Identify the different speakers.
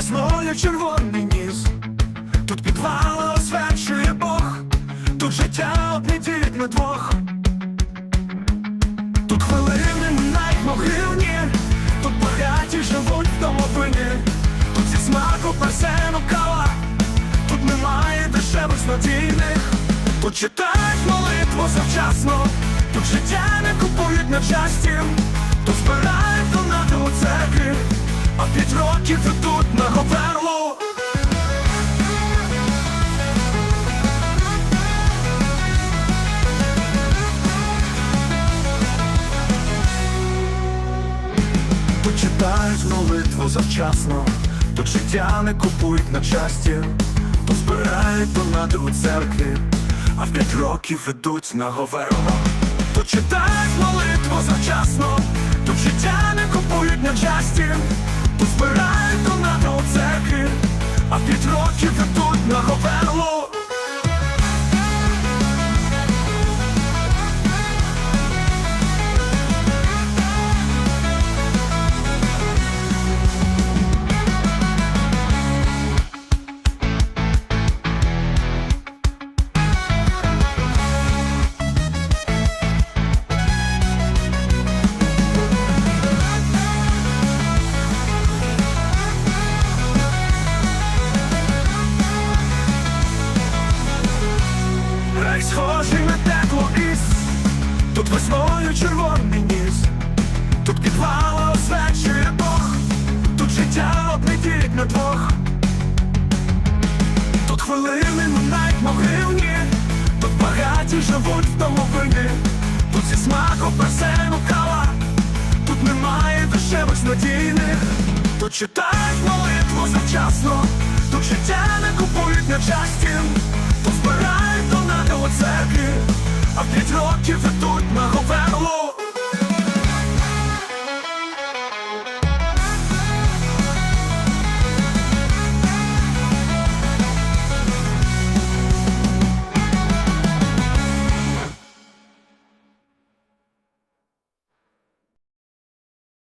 Speaker 1: весною червоний ніс, тут підвали освячує Бог, тут життя обнідіть на двох. Тут хвилини минають могилні, тут багаті живуть в домовині, тут зі смаку персену кава, тут немає дешевих надійних, тут читають молитву завчасно, тут життя не купують на часті, тут збирають донати у церкві, років ведуть на говерлу. Тут читають молитву завчасно, тут життя не купують на часті, тут збирають донати у церкві, а в п'ять років ведуть на говерло. Читають молитву завчасно, тут життя Тут підвала освячує Бог. Тут життя облетіть на двох. Тут хвилини минають могилні Тут багаті живуть в домовині Тут зі смаком персену кава. Тут немає дешевих надійних Тут читають молитву завчасно. Тут життя не купують на часті Тут збирають донати у церкві. А п'ять років ведуть на